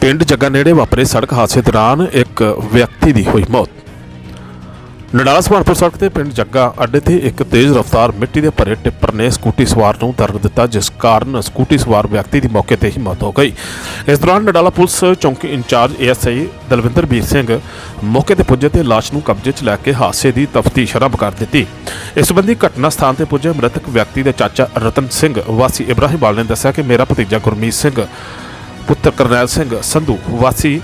ਪਿੰਡ ਜੱਗਾ ਨੇੜੇ ਵਾਪਰੇ ਸੜਕ ਹਾਦਸੇ ਦੌਰਾਨ ਇੱਕ ਵਿਅਕਤੀ ਦੀ ਹੋਈ ਮੌਤ। ਨਡਾਲਾ ਸੁਭਾਨਪੁਰ ਸੜਕ ਤੇ ਪਿੰਡ ਜੱਗਾ ਅੱਡੇ ਤੇ ਇੱਕ ਤੇਜ਼ ਰਫ਼ਤਾਰ ਮਿੱਟੀ ਦੇ ਭਰੇ ਟਿੱਪਰ ਨੇ ਸਕੂਟੀ ਸਵਾਰ ਨੂੰ ਦਰਦ ਦਿੱਤਾ, ਜਿਸ ਕਾਰਨ ਸਕੂਟੀ ਸਵਾਰ ਵਿਅਕਤੀ ਦੀ ਮੌਕੇ ਤੇ ਹੀ ਮੌਤ ਹੋ ਗਈ। ਇਸ ਦੌਰਾਨ ਨਡਾਲਾ ਪੁਲਿਸ ਚੌਂਕੀ ਇੰਚਾਰਜ ਏਐਸਆਈ ਦਲਵਿੰਦਰ ਵੀਰ ਸਿੰਘ ਮੌਕੇ ਤੇ ਪੁੱਜੇ ਤੇ ਲਾਸ਼ ਨੂੰ ਕਬਜ਼ੇ 'ਚ ਲੈ ਕੇ ਹਾਦਸੇ ਦੀ ਤਫਤੀਸ਼ ਆਰੰਭ ਕਰ ਦਿੱਤੀ। ਇਸ ਸੰਬੰਧੀ ਘਟਨਾ ਸਥਾਨ ਤੇ ਪੁੱਜੇ ਮ੍ਰਿਤਕ ਵਿਅਕਤੀ ਦੇ ਚਾਚਾ ਰਤਨ ਸਿੰਘ, ਵਾਸੀ ਇਬਰਾਹੀਮਵਾਲ ਨੇ ਦੱਸਿਆ ਕਿ ਮੇਰਾ ਭਤੀਜਾ ਗੁਰਮੀਤ ਸਿੰਘ ਪੁੱਤਰ ਕਰਨੈਲ ਸਿੰਘ ਸੰਧੂ, ਵਾਸੀ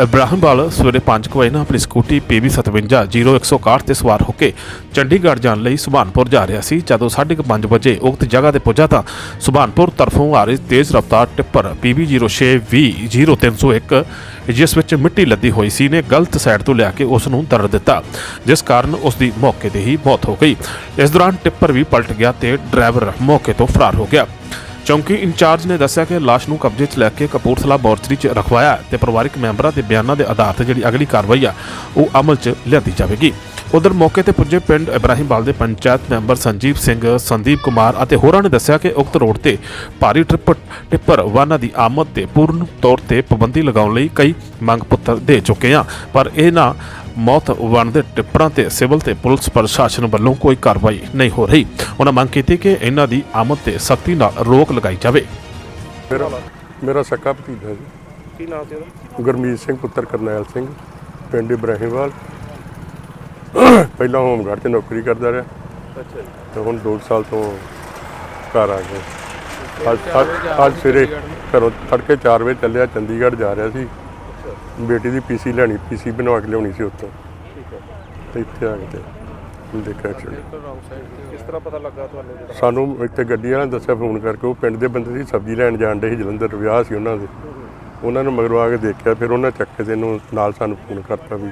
ਇਬਰਾਹੀਮਵਾਲ ਸਵੇਰੇ 5 ਵਜੇ ਨਾਲ ਆਪਣੀ ਸਕੂਟੀ PB 57 0161 ਤੇ ਸਵਾਰ ਹੋ ਕੇ ਚੰਡੀਗੜ੍ਹ ਜਾਣ ਲਈ ਸੁਭਾਨਪੁਰ ਜਾ ਰਿਹਾ ਸੀ। ਜਦੋਂ 5:30 ਵਜੇ ਉਕਤ ਜਗ੍ਹਾ ਤੇ ਪਹੁੰਚਾ ਤਾਂ ਸੁਭਾਨਪੁਰ ਤਰਫੋਂ ਆ ਰਹੀ ਤੇਜ਼ ਰਫ਼ਤਾਰ ਟਿੱਪਰ PB 0620 0301 ਜਿਸ ਵਿੱਚ ਮਿੱਟੀ ਲੱਦੀ ਹੋਈ ਸੀ, ਨੇ ਗਲਤ ਸਾਈਡ ਤੋਂ ਲਿਆ ਕੇ ਉਸ ਨੂੰ ਦਰੜ ਦਿੱਤਾ, ਜਿਸ ਕਾਰਨ ਉਸ ਦੀ ਮੌਕੇ ਤੇ ਹੀ ਮੌਤ ਹੋ ਗਈ। ਇਸ ਦੌਰਾਨ ਟਿੱਪਰ ਵੀ ਪਲਟ ਗਿਆ ਤੇ ਡਰਾਈਵਰ ਮੌਕੇ ਤੋਂ ਫਰਾਰ ਹੋ ਗਿਆ। ਚੌਂਕੀ ਇੰਚਾਰਜ ਨੇ ਦੱਸਿਆ ਕਿ ਲਾਸ਼ ਨੂੰ ਕਬਜ਼ੇ 'ਚ ਲੈ ਕੇ ਕਪੂਰਥਲਾ ਮੋਰਚਰੀ 'ਚ ਰਖਵਾਇਆ ਹੈ ਤੇ ਪਰਿਵਾਰਕ ਮੈਂਬਰਾਂ ਦੇ ਬਿਆਨਾਂ ਦੇ ਆਧਾਰ ਤੇ ਜਿਹੜੀ ਅਗਲੀ ਕਾਰਵਾਈ ਆ, ਉਹ ਅਮਲ 'ਚ ਲਿਆਂਦੀ ਜਾਵੇਗੀ। ਉਧਰ ਮੌਕੇ ਤੇ ਪੁੱਜੇ ਪਿੰਡ ਇਬਰਾਹੀਮਵਾਲ ਦੇ ਪੰਚਾਇਤ ਮੈਂਬਰ ਸੰਜੀਵ ਸਿੰਘ, ਸੰਦੀਪ ਕੁਮਾਰ ਅਤੇ ਹੋਰਾਂ ਨੇ ਦੱਸਿਆ ਕਿ ਉਕਤ ਰੋਡ ਤੇ ਭਾਰੀ ਟ੍ਰਿਪ, ਟਿੱਪਰ ਵਾਹਨਾਂ ਦੀ ਆਮਦ ਤੇ ਪੂਰਨ ਤੌਰ ਤੇ ਪਾਬੰਦੀ ਲਗਾਉਣ ਲਈ ਕਈ ਮੰਗ ਪੱਤਰ ਦੇ ਚੁੱਕੇ ਆ, ਪਰ ਇਹ ਨਾ ਮੌਤ ਵਣ ਦੇ ਟਿੱਪਰਾਂ ਤੇ ਸਿਵਲ ਤੇ ਪੁਲਿਸ ਪ੍ਰਸ਼ਾਸਨ ਵੱਲੋਂ ਕੋਈ ਕਾਰਵਾਈ ਨਹੀਂ ਹੋ ਰਹੀ। ਉਹਨਾਂ ਮੰਗ ਕੀਤੀ ਕਿ ਇਹਨਾਂ ਦੀ ਆਮਦ ਤੇ ਸਖਤੀ ਨਾਲ ਰੋਕ ਲਗਾਈ ਜਾਵੇ। ਮੇਰਾ ਮੇਰਾ ਸਕਾ ਭਤੀਜਾ ਜੀ। ਕੀ ਨਾਮ ਸੀ ਉਹਦਾ? ਗੁਰਮੀਤ ਸਿੰਘ ਪੁੱਤਰ ਕਰਨੈਲ ਸਿੰਘ। ਪਿੰਡ ਇਬਰਾਹੀਮਵਾਲ। ਪਹਿਲਾਂ ਹੋਮਗਾਰਡ 'ਚ ਨੌਕਰੀ ਕਰਦਾ ਰਿਹਾ। ਅੱਛਾ ਜੀ। ਤੇ ਹੁਣ 2 ਸਾਲ ਤੋਂ ਘਰ ਆ ਗਿਆ। ਅੱਜ ਅੱਜ- ਅੱਜ ਸਵੇਰੇ ਘਰੋਂ ਤੜਕੇ 4 ਵਜੇ ਚੱਲਿਆ ਚੰਡੀਗੜ੍ਹ ਜਾ ਰਿਹਾ ਸੀ। ਬੇਟੀ ਦੀ ਪੀਸੀ ਲੈਣੀ ਪੀਸੀ ਬਣਵਾ ਕੇ ਲਿਆਉਣੀ ਸੀ ਉੱਥੋਂ। ਠੀਕ ਹੈ। ਤੇ ਇੱਥੇ ਆ ਕੇ ਤੇ ਦੇਖਿਆ ਐਕਸੀਡੈਂਟ ਰੌਂਗ ਸਾਈਡ ਕਿਸ ਤਰ੍ਹਾਂ ਪਤਾ ਲੱਗਾ ਤੁਹਾਨੂੰ ਜਿਹੜਾ? ਸਾਨੂੰ ਇੱਥੇ ਗੱਡੀ ਵਾਲਿਆਂ ਨੇ ਦੱਸਿਆ ਫੋਨ ਕਰਕੇ ਉਹ ਪਿੰਡ ਦੇ ਬੰਦੇ ਸੀ ਸਬਜ਼ੀ ਲੈਣ ਜਾਣ ਡੇ ਸੀ ਜਲੰਧਰ ਵਿਆਹ ਸੀ ਉਹਨਾਂ ਦੇ। ਉਹਨਾਂ ਨੇ ਮਗਰੋਂ ਆ ਕੇ ਦੇਖਿਆ ਫਿਰ ਉਹਨਾਂ ਚੱਕ ਕੇ ਤੇ ਇਹਨੂੰ ਨਾਲ ਸਾਨੂੰ ਫੋਨ ਕਰਤਾ ਵੀ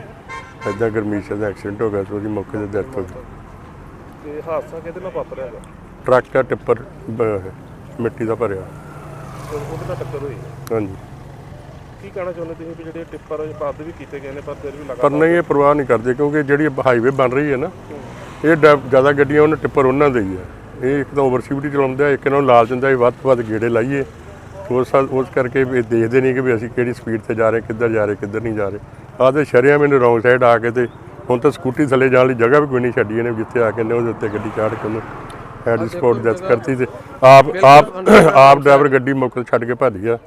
ਐਦਾਂ ਗਰਮੀਸ਼ ਦਾ ਐਕਸੀਡੈਂਟ ਹੋ ਗਿਆ ਸੀ ਉਹਦੀ ਮੌਕੇ ਤੇ ਡੈਥ ਹੋ ਗਈ। ਤੇ ਹਾਦਸਾ ਕਿਹਦੇ ਨਾਲ ਵਾਪਰਿਆ ਹੈਗਾ ਟਰੱਕ ਦਾ ਟਿੱਪਰ ਬ- ਮਿੱਟੀ ਦਾ ਭਰਿਆ। ਤੇ ਉਹਦੇ ਨਾਲ ਟੱਕਰ ਹੋਈ? ਹਾਂਜੀ। ਕੀ ਕਹਿਣਾ ਚਾਹੁੰਦੇ ਤੁਸੀਂ ਵੀ ਜਿਹੜੇ ਟਿੱਪਰ ਬੰਦ ਵੀ ਕੀਤੇ ਗਏ ਨੇ ਪਰ ਫਿਰ ਵੀ ਪਰ ਲਗਾਤਾਰ ਨਹੀਂ ਇਹ ਪਰਵਾਹ ਨਹੀਂ ਕਰਦੇ ਕਿਉਂਕਿ ਜਿਹੜੀ ਹਾਈਵੇ ਬਣ ਰਹੀ ਹੈ ਨਾ ਇਹ ਜ਼ਿਆਦਾ ਗੱਡੀਆਂ ਉਹਨਾਂ ਟਿੱਪਰ ਉਹਨਾਂ ਦੇ ਹੀ ਆ। ਇਹ ਇੱਕ ਤਾਂ ਓਵਰਸੀਟੀ ਚਲਾਉਂਦੇ ਆ ਇੱਕ ਇਹਨਾਂ ਨੂੰ ਲਾਲਚ ਹੁੰਦਾ ਵੀ ਵੱਧ ਤੋਂ ਵੱਧ ਗੇੜੇ ਲਾਈਏ। ਉਸ ਸਾਲ ਉਸ ਕਰਕੇ ਵੀ ਇਹ ਦੇਖਦੇ ਨਹੀਂ ਕਿ ਵੀ ਅਸੀਂ ਕਿਹੜੀ ਸਪੀਡ ਤੇ ਜਾ ਰਹੇ ਕਿੱਧਰ ਜਾ ਰਹੇ ਕਿੱਧਰ ਨਹੀਂ ਜਾ ਰਹੇ। ਆਹ ਤੇ ਸ਼ਰਿਆ ਮੈਨੂੰ ਰੌਂਗ ਸਾਈਡ ਆ ਕੇ ਤੇ ਹੁਣ ਤਾਂ ਸਕੂਟੀ ਥੱਲੇ ਜਾਣ ਲਈ ਜਗ੍ਹਾ ਵੀ ਕੋਈ ਨਹੀਂ ਛੱਡੀ ਇਹਨੇ ਜਿੱਥੇ ਆ ਕੇ ਨੇ ਉਹਦੇ ਉੱਤੇ ਗੱਡੀ ਚਾੜ ਕੇ ਉਹਨੂੰ ਹੈਡ ਸਪੋਰਟ ਡੈਥ ਕਰਤੀ ਤੇ ਆਪ ਆਪ ਆਪ ਡਰਾਈਵਰ ਗੱਡੀ ਮੌਕੇ ਛੱਡ ਕੇ ਭੱਜ ਗਿਆ।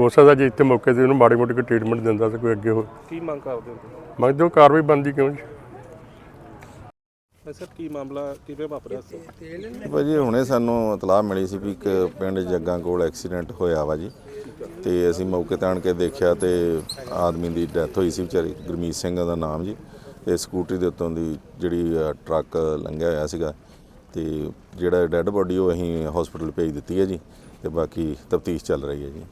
ਹੋ ਸਕਦਾ ਜੇ ਇੱਥੇ ਮੌਕੇ ਤੇ ਉਹਨੂੰ ਮਾੜੀ ਮੋਟੀ ਕੋਈ ਟ੍ਰੀਟਮੈਂਟ ਦਿੰਦਾ ਤਾਂ ਕੋਈ ਅੱਗੇ ਹੋ ਕੀ ਮੰਗ ਕਰਦੇ ਹੋ ਤੁਸੀਂ? ਮੰਗਦੇ ਹੋ ਕਾਰਵਾਈ ਬਣਦੀ ਕਿਉਂ ਜੀ? ਮੈਂ ਸਰ ਕੀ ਮਾਮਲਾ ਕਿਵੇਂ ਵਾਪਰਿਆ ਸੀ? ਭਾਜੀ ਹੁਣੇ ਸਾਨੂੰ ਇਤਲਾਹ ਮਿਲੀ ਸੀ ਵੀ ਇੱਕ ਪਿੰਡ ਜੱਗਾਂ ਕੋਲ ਐਕਸੀਡੈਂਟ ਹੋਇਆ ਵਾ ਜੀ। ਤੇ ਅਸੀਂ ਮੌਕੇ ਤੇ ਆਣ ਕੇ ਦੇਖਿਆ ਤੇ ਆਦਮੀ ਦੀ ਡੈਥ ਹੋਈ ਸੀ ਵਿਚਾਰੀ ਗੁਰਮੀਤ ਸਿੰਘ ਦਾ ਨਾਮ ਜੀ। ਤੇ ਸਕੂਟਰੀ ਦੇ ਉੱਤੋਂ ਦੀ ਜਿਹੜੀ ਅ, ਟਰੱਕ ਲੰਘਿਆ ਹੋਇਆ ਸੀਗਾ। ਤੇ ਜਿਹੜਾ ਡੈੱਡ ਬੋਡੀ ਉਹ ਅਸੀਂ ਹਸਪੀਟਲ ਭੇਜ ਦਿੱਤੀ ਹੈ ਜੀ। ਤੇ ਬਾਕੀ ਤਫਤੀਸ਼ ਚੱਲ ਰਹੀ ਹੈ ਜੀ।